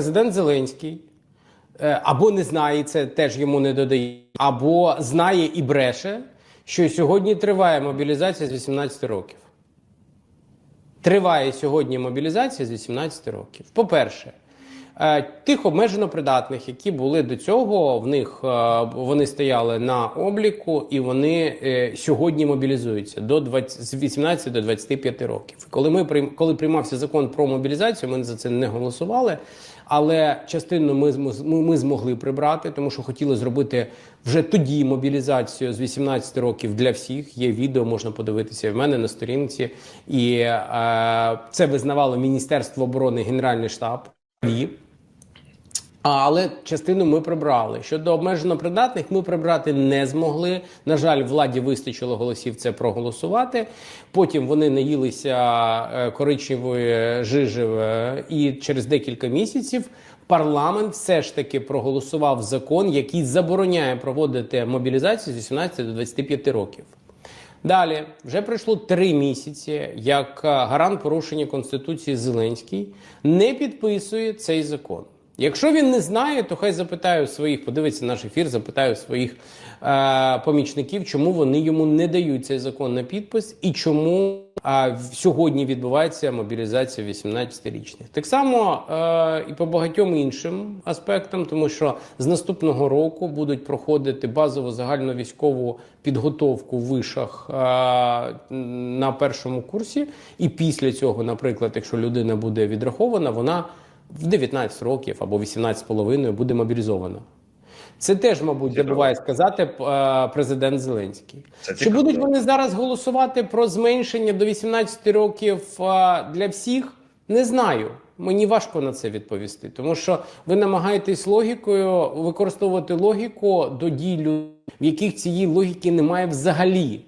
Президент Зеленський е, або не знає, це теж йому не додає, або знає і бреше, що сьогодні триває мобілізація з 18 років. Триває сьогодні мобілізація з 18 років. По-перше, тих обмежено придатних, які були до цього, в них е, вони стояли на обліку і вони е, сьогодні мобілізуються до 20, з 18 до 25 років. Коли ми коли приймався закон про мобілізацію, ми за це не голосували. Але частину ми, ми змогли прибрати, тому що хотіли зробити вже тоді мобілізацію з 18 років для всіх. Є відео, можна подивитися в мене на сторінці. І е, це визнавало Міністерство оборони, Генеральний штаб. Але частину ми прибрали. Щодо обмежено придатних, ми прибрати не змогли. На жаль, владі вистачило голосів це проголосувати. Потім вони наїлися е, коричневої жижі, е, і через декілька місяців парламент все ж таки проголосував закон, який забороняє проводити мобілізацію з 18 до 25 років. Далі вже пройшло три місяці, як е, гарант порушення конституції Зеленський не підписує цей закон. Якщо він не знає, то хай запитає своїх, подивиться наш ефір, запитає у своїх е, помічників, чому вони йому не дають цей закон на підпис і чому е, сьогодні відбувається мобілізація 18-річних. Так само е, і по багатьом іншим аспектам, тому що з наступного року будуть проходити базову загальновійськову підготовку в вишах е, на першому курсі, і після цього, наприклад, якщо людина буде відрахована, вона в 19 років або 18,5 буде мобілізована. Це теж, мабуть, забуває сказати е, президент Зеленський. Це Чи будуть вони зараз голосувати про зменшення до 18 років е, для всіх? Не знаю. Мені важко на це відповісти, тому що ви намагаєтесь логікою використовувати логіку до дій людей, в яких цієї логіки немає взагалі.